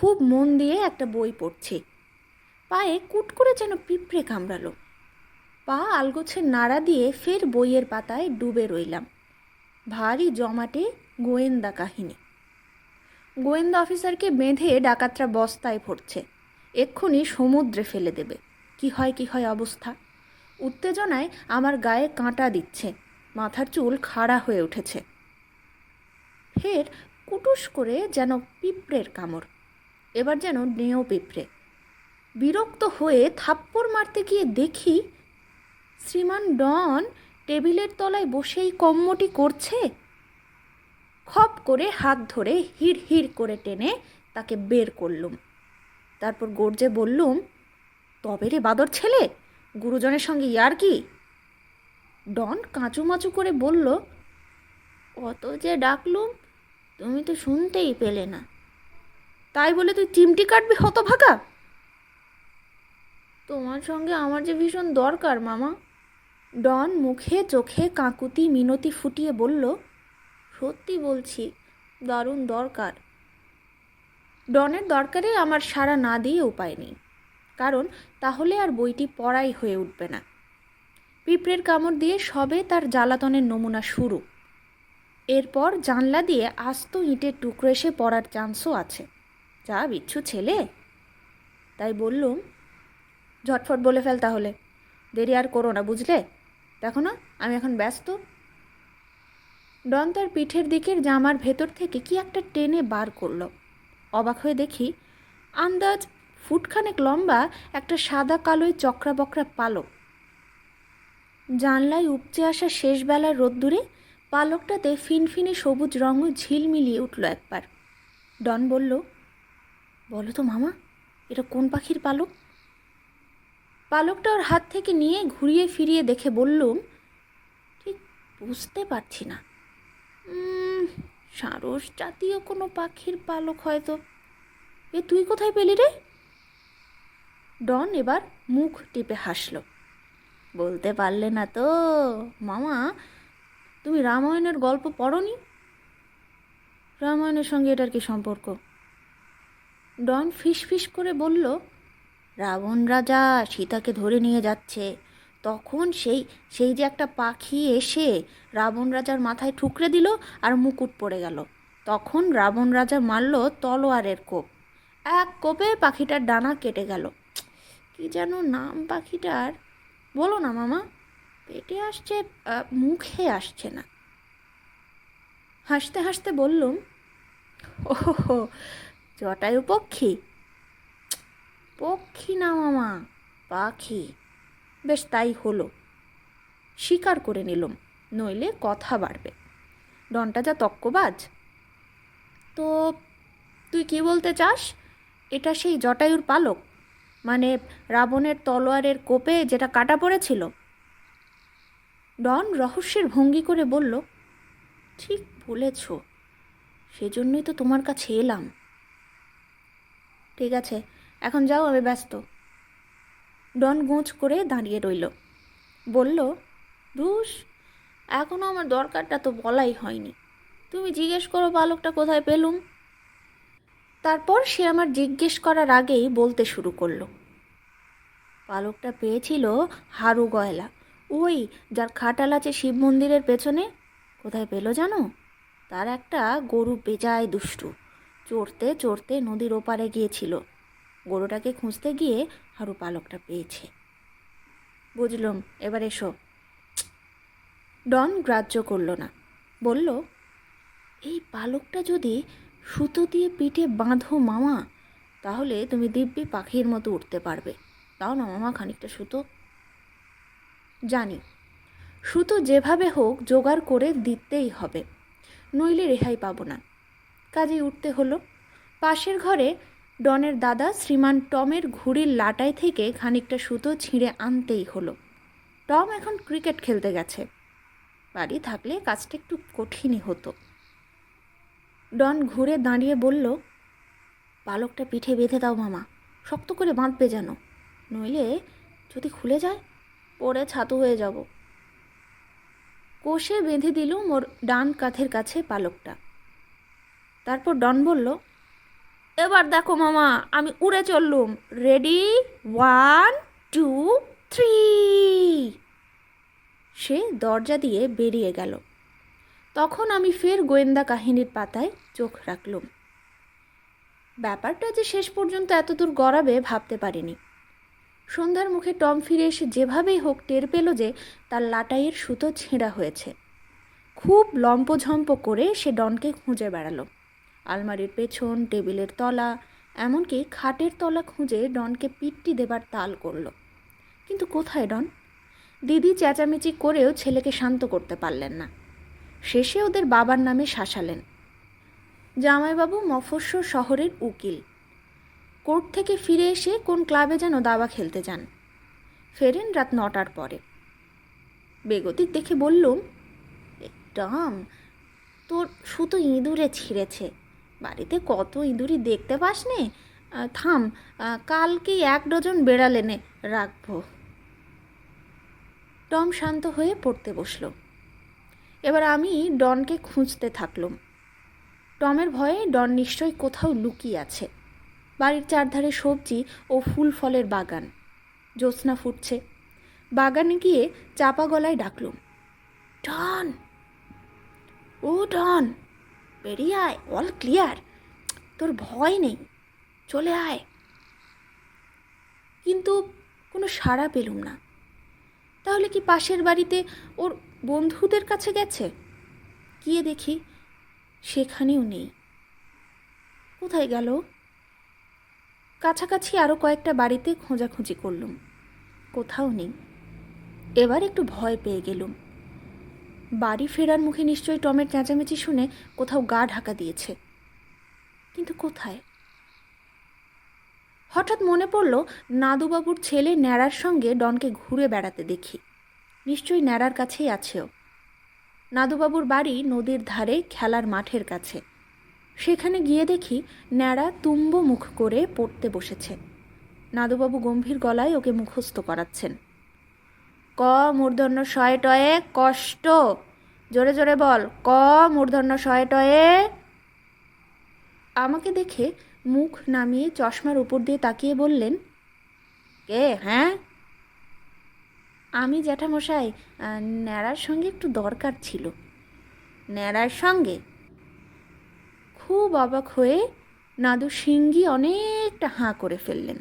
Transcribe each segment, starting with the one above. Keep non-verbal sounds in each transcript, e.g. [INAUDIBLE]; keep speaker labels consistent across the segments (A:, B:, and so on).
A: খুব মন দিয়ে একটা বই পড়ছি। পায়ে কুট করে যেন পিঁপড়ে কামড়ালো। পা আলগোছের নাড়া দিয়ে ফের বইয়ের পাতায় ডুবে রইলাম। ভারী জমাটে গোয়েন্দা কাহিনী। গোয়েন্দা অফিসারকে বেঁধে ডাকাতরা বস্তায় ভরছে। এক্ষুনি সমুদ্রে ফেলে দেবে। কি হয় কি হয় অবস্থা? উত্তেজনায় আমার গায়ে কাঁটা দিচ্ছে। মাথার চুল খাড়া হয়ে উঠেছে। ফের কুটুস করে যেন পিঁপড়ের কামড়। এবার যেন নেও পিঁপড়ে। বিরক্ত হয়ে থাপ্পড় মারতে গিয়ে দেখি শ্রীমান ডন টেবিলের তলায় বসেই কম্মটি করছে। খপ করে হাত ধরে হিড় হিড় করে টেনে তাকে বের করলুম। তারপর গর্জে বললুম, তবে রে বাদর ছেলে, গুরুজনের সঙ্গে ইয়ার কি? ডন কাঁচুমাচু করে বলল, অত যে ডাকলুম, তুমি তো শুনতেই পেলে না। তাই বলে তুই চিমটি কাটবি হতভাগা? তোমার সঙ্গে আমার যে ভীষণ দরকার, মামা। ডন মুখে চোখে কাকুতি মিনতি ফুটিয়ে বলল, সত্যি বলছি, দারুণ দরকার। ডনের দরকারে আমার সাড়া না দিয়ে উপায় নেই, কারণ তাহলে আর বইটি পড়াই হয়ে উঠবে না। পিঁপড়ের কামড় দিয়ে সবে তার জ্বালাতনের নমুনা শুরু। এরপর জানলা দিয়ে আস্ত ইঁটের টুকরো এসে পড়ার চান্সও আছে। যা বিচ্ছু ছেলে। তাই বললুম, ঝটফট বলে ফেল তাহলে। দেরি আর করো না, বুঝলে? দেখো না, আমি এখন ব্যস্ত। ডন তার পিঠের দিকের জামার ভেতর থেকে কি একটা টেনে বার করল। অবাক হয়ে দেখি, আন্দাজ ফুটখানেক লম্বা একটা সাদা কালোয় চক্রা বকরা পালক। জানলায় উপচে আসা শেষবেলার রোদ্দুরে পালকটাতে ফিনফিনে সবুজ রঙও ঝিলমিলিয়ে উঠল একবার। ডন বলল বলো তো মামা, এটা কোন পাখির পালক? পালকটা ওর হাত থেকে নিয়ে ঘুরিয়ে ফিরিয়ে দেখে বললুম ঠিক বুঝতে পারছি না। সারস জাতীয় কোনো পাখির পালক হয়তো। এ তুই কোথায় পেলি রে? ডন এবার মুখ টিপে হাসল। বলতে পারলে না তো, মামা, তুমি রামায়ণের গল্প পড়নি? রামায়ণের সঙ্গে এটার কি সম্পর্ক? ডন ফিস করে বলল, রাবণ রাজা সীতাকে ধরে নিয়ে যাচ্ছে। তখন সেই সেই যে একটা পাখি এসে রাবণ রাজার মাথায় ঠুকরে দিল আর মুকুট পড়ে গেল। তখন রাবণ রাজা মারল তলোয়ারের কোপ। এক কোপে পাখিটার ডানা কেটে গেল। কি যেন নাম পাখিটার। বলো না মামা, পেটে আসছে মুখে আসছে না। হাসতে হাসতে বললুম ও জটায়ু পক্ষী? পক্ষী না মামা, পাখি। বেশ তাই হলো। স্বীকার করে নিলাম, নইলে কথা বাড়বে। ডনটা যা তক্কবাজ। তো তুই কি বলতে চাস? এটা সেই জটায়ুর পালক মানে রাবণের তলোয়ারের কোপে যেটা কাটা পড়েছিল? ডন রহস্যের ভঙ্গি করে বলল, ঠিক বলেছ। সেজন্যই তো তোমার কাছে এলাম। ঠিক আছে, এখন যাও, আমি ব্যস্ত। ডন গোঁচ করে দাঁড়িয়ে রইল। বলল, ধুস এখনও আমার দরকারটা তো বলাই হয়নি। তুমি জিজ্ঞেস করো, বালকটা কোথায় পেলুম? তারপর সে আমার জিজ্ঞেস করার আগেই বলতে শুরু করল পালকটা পেয়েছিল হারু গয়লা। ওই যার খাটাল আছে শিব মন্দিরের পেছনে। কোথায় পেল জানো? তার একটা গরু বেজায় দুষ্টু। চড়তে চড়তে নদীর ওপারে গিয়েছিল। গরুটাকে খুঁজতে গিয়ে হারু পালকটা পেয়েছে। বুঝলুম, এবার এসো। ডন গ্রাহ্য করল না। বলল, এই পালকটা যদি সুতো দিয়ে পিঠে বাঁধো মামা, তাহলে তুমি দিব্যি পাখির মতো উঠতে পারবে। তাও না মামা খানিকটা সুতো। জানি, সুতো যেভাবে হোক জোগাড় করে দিতেই হবে, নইলে রেহাই পাবো না। কাজেই উঠতে হলো। পাশের ঘরে ডনের দাদা শ্রীমান টমের ঘুড়ির লাটাই থেকে খানিকটা সুতো ছিঁড়ে আনতেই হলো। টম এখন ক্রিকেট খেলতে গেছে। বাড়ি থাকলে কাজটা একটু কঠিনই হতো। ডন ঘুরে দাঁড়িয়ে বলল পালকটা পিঠে বেঁধে দাও মামা, শক্ত করে বাঁধবে যেন। নইলে যদি খুলে যায় পরে ছাতু হয়ে যাব। কোষে বেঁধে দিলুম ওর ডান কাঁধের কাছে পালকটা তারপর ডন বলল, এবার দেখো মামা, আমি উড়ে চললুম। রেডি ওয়ান টু থ্রি সে দরজা দিয়ে বেরিয়ে গেল। তখন আমি ফের গোয়েন্দা কাহিনীর পাতায় চোখ রাখলুম। ব্যাপারটা যে শেষ পর্যন্ত এতদূর গড়াবে ভাবতে পারিনি। সন্ধ্যার মুখে টম ফিরে এসে যেভাবেই হোক টের পেল যে তার লাটাইয়ের সুতো ছেঁড়া হয়েছে। খুব লম্পঝম্প করে সে ডনকে খুঁজে বেড়ালো। আলমারির পেছন, টেবিলের তলা, এমনকি খাটের তলা খুঁজে ডনকে পিট্টি দেবার তাল করল। কিন্তু কোথায় ডন? দিদি চেঁচামেচি করেও ছেলেকে শান্ত করতে পারলেন না। শেষে ওদের বাবার নামে শাসালেন। জামাইবাবু মফস্বর শহরের উকিল। কোর্ট থেকে ফিরে এসে কোন ক্লাবে যেন দাবা খেলতে যান। ফেরেন রাত নটার পরে। বেগতিক দেখে বললুম টম, তোর সুতো ইঁদুরে ছিঁড়েছে। বাড়িতে কত ইঁদুরি দেখতে পাস নে থাম আহ, কালকেই এক ডজন বেড়াল এনে রাখব। টম শান্ত হয়ে পড়তে বসল। এবার আমি ডনকে খুঁজতে থাকলাম। টমের ভয়ে ডন নিশ্চয়ই কোথাও লুকিয়ে আছে। বাড়ির চারধারে সবজি ও ফুল ফলের বাগান। জ্যোৎস্না ফুটছে। বাগানে গিয়ে চাপা গলায় ডাকলুম ডন! ও ডন! বেরিয়ে আয় অল ক্লিয়ার তোর ভয় নেই, চলে আয়। কিন্তু কোনো সাড়া পেলুম না। তাহলে কি পাশের বাড়িতে ওর বন্ধুদের কাছে গেছে? গিয়ে দেখি সেখানেও নেই। কোথায় গেল? কাছাকাছি আরও কয়েকটা বাড়িতে খোঁজাখুঁজি করলুম। কোথাও নেই। এবার একটু ভয় পেয়ে গেলুম। বাড়ি ফেরার মুখে নিশ্চয়ই টমের চেঁচামেচি শুনে কোথাও গা ঢাকা দিয়েছে। কিন্তু কোথায়? হঠাৎ মনে পড়ল নাদুবাবুর ছেলে ন্যাড়ার সঙ্গে ডনকে ঘুরে বেড়াতে দেখি। নিশ্চয়ই ন্যাড়ার কাছেই আছেও। নাদুবাবুর বাড়ি নদীর ধারে খেলার মাঠের কাছে। সেখানে গিয়ে দেখি ন্যাড়া তুম্ব মুখ করে পড়তে বসেছে। নাদুবাবু গম্ভীর গলায় ওকে মুখস্থ করাচ্ছেন। ক মূর্ধন্য শয়ে টয়ে কষ্ট। জোরে জোরে বল, ক মূর্ধন্য শয়ে টয়ে। আমাকে দেখে মুখ নামিয়ে চশমার উপর দিয়ে তাকিয়ে বললেন, কে হ্যাঁ? আমি জ্যাঠামশাই ন্যাড়ার সঙ্গে একটু দরকার ছিল। ন্যাড়ার সঙ্গে? খুব অবাক হয়ে নাদু সিঙ্গি অনেকটা হাঁ করে ফেললেন।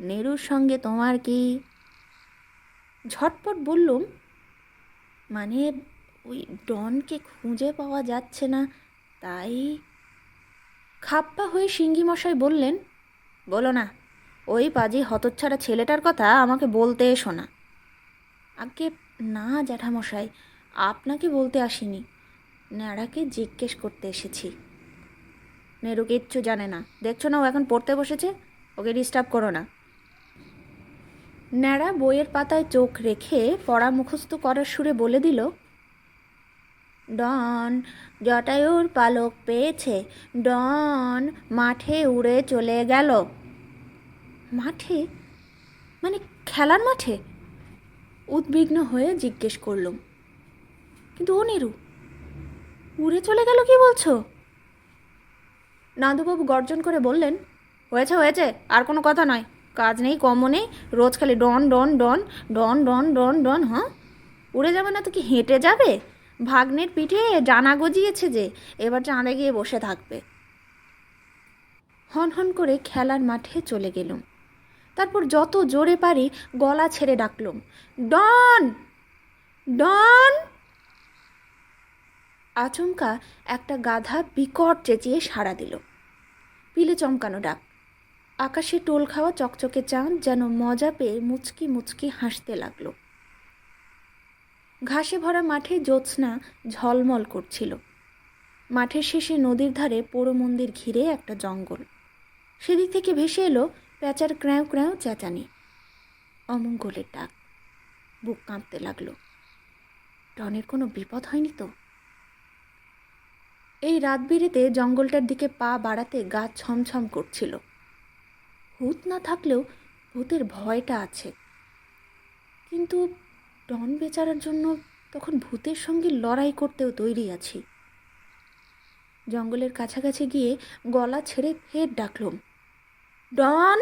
A: নেরুর সঙ্গে তোমার কি ঝটপট বললুম মানে ওই ডনকে খুঁজে পাওয়া যাচ্ছে না, তাই খাপ্পা হয়ে সিঙ্গি মশাই বললেন, বলো না, ওই পাজি হতচ্ছাড়া ছেলেটার কথা আমাকে বলতে এসো না। আগে না জ্যাঠামশাই, আপনাকে বলতে আসিনি, ন্যাড়াকে জিজ্ঞেস করতে এসেছি। নেরু কিচ্ছু জানে না, দেখছ না ও এখন পড়তে বসেছে? ওকে ডিস্টার্ব করো না। ন্যাড়া বইয়ের পাতায় চোখ রেখে পড়া মুখস্থ করার সুরে বলে দিল, ডন, জটায়ুর পালক পেয়েছে। ডন, মাঠে উড়ে চলে গেল। মাঠে? মানে খেলার মাঠে? উদ্বিগ্ন হয়ে জিজ্ঞেস করলুম, কিন্তু ও নেরু, উড়ে চলে গেল কি বলছো? নাদুবাবু গর্জন করে বললেন, হয়েছে হয়েছে, আর কোনো কথা নয়। কাজ নেই, কমও নেই। রোজ খালি ডন ডন ডন ডন ডন ডন ডন হ্যাঁ? উড়ে যাবে না তো কি? হেঁটে যাবে? ভাগ্নের পিঠে ডানা গজিয়েছে যে, এবার চাঁদে গিয়ে বসে থাকবে। হন হন করে খেলার মাঠে চলে গেলুম। তারপর যত জোরে পারি গলা ছেড়ে ডাকলুম, ডন! ডন! আচমকা একটা গাধা বিকট চেঁচিয়ে সাড়া দিল। পিলে চমকানো ডাক। আকাশে টোল খাওয়া চকচকে চাঁদ যেন মজা পেয়ে মুচকি মুচকি হাসতে লাগল। ঘাসে ভরা মাঠে জ্যোৎস্না ঝলমল করছিল। মাঠের শেষে নদীর ধারে পোড়ো মন্দির ঘিরে একটা জঙ্গল। সেদিক থেকে ভেসে এলো প্যাঁচার ক্র্যাও ক্র্যাও চেঁচানি। অমঙ্গলের ডাক। বুক কাঁপতে লাগল। টনের কোনো বিপদ হয়নি তো? এই রাত বিরেতে জঙ্গলটার দিকে পা বাড়াতে গা ছমছম করছিল। ভূত না থাকলেও ভূতের ভয়টা আছে। কিন্তু ডন বেচারার জন্য তখন ভূতের সঙ্গে লড়াই করতেও তৈরি আছি। জঙ্গলের কাছাকাছি গিয়ে গলা ছেড়ে ফের ডাকলুম, ডন!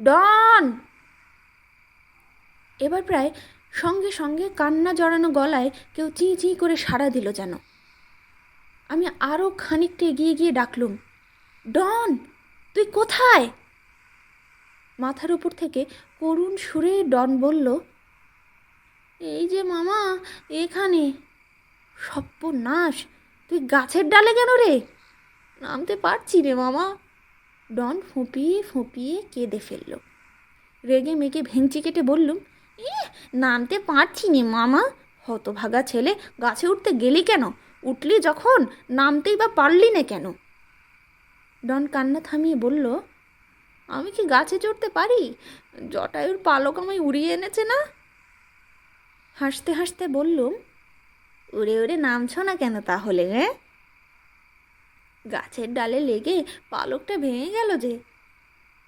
A: ডন! এবার প্রায় সঙ্গে সঙ্গে কান্না জড়ানো গলায় কেউ চিঁ চিঁ করে সাড়া দিল যেন। আমি আরও খানিকটা এগিয়ে গিয়ে ডাকলুম, ডন! তুই কোথায়? মাথার উপর থেকে করুণ সুরে ডন বলল, এই যে মামা, এখানে। সর্বনাশ, তুই গাছের ডালে কেন রে? নামতে পারছি রে মামা। ডন ফুঁপিয়ে ফুঁপিয়ে কেঁদে ফেলল। রেগে মেগে ভেঙচি কেটে বললুম এ নামতে পারছি নে মামা। হতভাগা ছেলে গাছে উঠতে গেলি কেন? উঠলি যখন, নামতেই বা পারলি না কেন? ডন কান্না থামিয়ে বলল, আমি কি গাছে চড়তে পারি? জটায়ুর পালক আমায় উড়িয়ে এনেছে না? হাসতে হাসতে বললুম উড়ে উড়ে নামছ না কেন তাহলে হ্যাঁ? গাছের ডালে লেগে পালকটা ভেঙে গেল যে?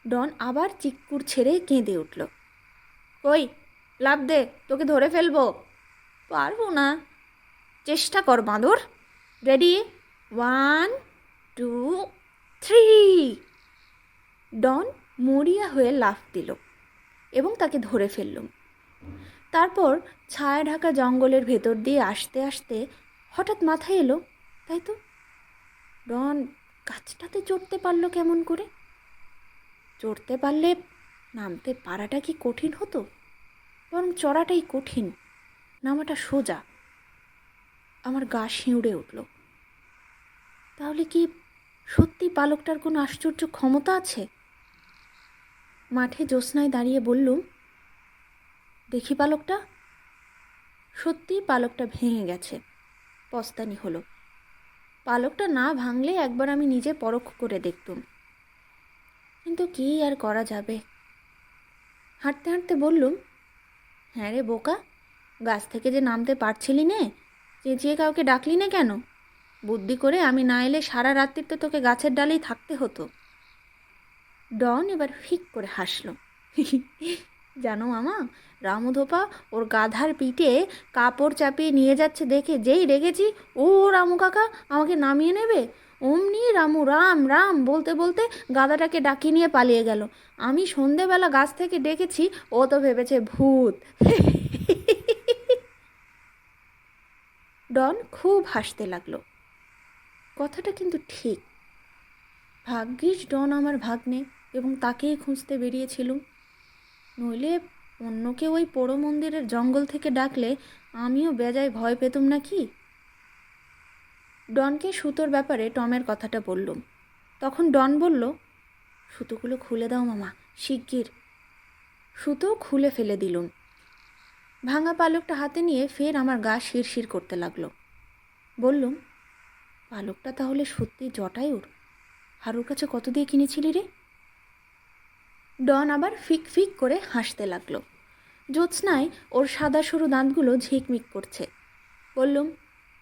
A: ডন আবার চিক্কুর ছেড়ে কেঁদে উঠল, কই লাভ দে, তোকে ধরে ফেলব। পারব না। চেষ্টা কর বাঁদর। রেডি? ওয়ান, টু থ্রি ডন মরিয়া হয়ে লাফ দিল এবং তাকে ধরে ফেললুম তারপর ছায়া ঢাকা জঙ্গলের ভেতর দিয়ে আসতে আসতে হঠাৎ মাথায় এলো, তাই তো? ডন গাছটাতে চড়তে পারল কেমন করে? চড়তে পারলে নামতে পারাটা কি কঠিন হতো? বরং চড়াটাই কঠিন, নামাটা সোজা। আমার গা শিউড়ে উঠল। তাহলে কি সত্যি পালকটার কোনো আশ্চর্য ক্ষমতা আছে? মাঠে জ্যোৎস্নায় দাঁড়িয়ে বললুম দেখি পালকটা। সত্যি পালকটা ভেঙে গেছে। পস্তানি হলো। পালকটা না ভাঙলে একবার আমি নিজে পরখ করে দেখতুম। কিন্তু কী আর করা যাবে? হাঁটতে হাঁটতে বললুম হ্যাঁ রে বোকা, গাছ থেকে যে নামতে পারছিলি নে, চেঁচিয়ে কাউকে ডাকলি না কেন? বুদ্ধি করে আমি না এলে সারা রাত্রির তো তোকে গাছের ডালেই থাকতে হতো। ডন এবার ফিক করে হাসলো। [LAUGHS] জানো মামা, রামুধোপা ওর গাধার পিঠে কাপড় চাপিয়ে নিয়ে যাচ্ছে দেখে যেই রেগেছি, ও রামু কাকা আমাকে নামিয়ে নেবে? অমনি রামু রাম রাম বলতে বলতে গাধাটাকে ডাকিয়ে নিয়ে পালিয়ে গেল। আমি সন্ধেবেলা গাছ থেকে ডেকেছি, ও তো ভেবেছে ভূত। [LAUGHS] ডন খুব হাসতে লাগল। কথাটা কিন্তু ঠিক। ভাগ্যিস ডন আমার ভাগ্নে এবং তাকেই খুঁজতে বেরিয়েছিলুম। নইলে অন্যকে ওই পোড়ো মন্দিরের জঙ্গল থেকে ডাকলে আমিও বেজায় ভয় পেতুম না কি ডনকে সুতোর ব্যাপারে টমের কথাটা বললুম। তখন ডন বলল, সুতোগুলো খুলে দাও মামা, শিগগির। সুতো খুলে ফেলে দিলুম। ভাঙা পালকটা হাতে নিয়ে ফের আমার গা শিরশির করতে লাগল। বললুম পালকটা তাহলে সত্যি জটায়ুর? হারুর কাছে কত দিয়ে কিনেছিলি রে? ডন আবার ফিক ফিক করে হাসতে লাগল। জ্যোৎস্নায় ওর সাদা সরু দাঁতগুলো ঝিকমিক করছে। বললুম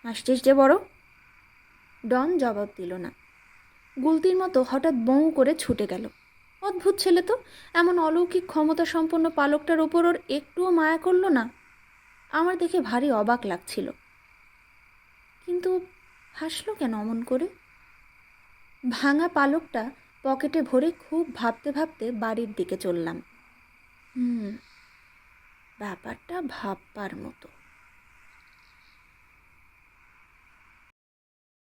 A: হাসছিস যে বড়? ডন জবাব দিল না। গুলতির মতো হঠাৎ বউ করে ছুটে গেল। অদ্ভুত ছেলে তো, এমন অলৌকিক ক্ষমতা সম্পন্ন পালকটার ওপর ওর একটুও মায়া করল না? আমার দেখে ভারী অবাক লাগছিল। কিন্তু হাসলো কেন অমন করে? ভাঙা পালকটা পকেটে ভরে খুব ভাবতে ভাবতে বাড়ির দিকে চললাম। হুম, ব্যাপারটা ভাববার মতো।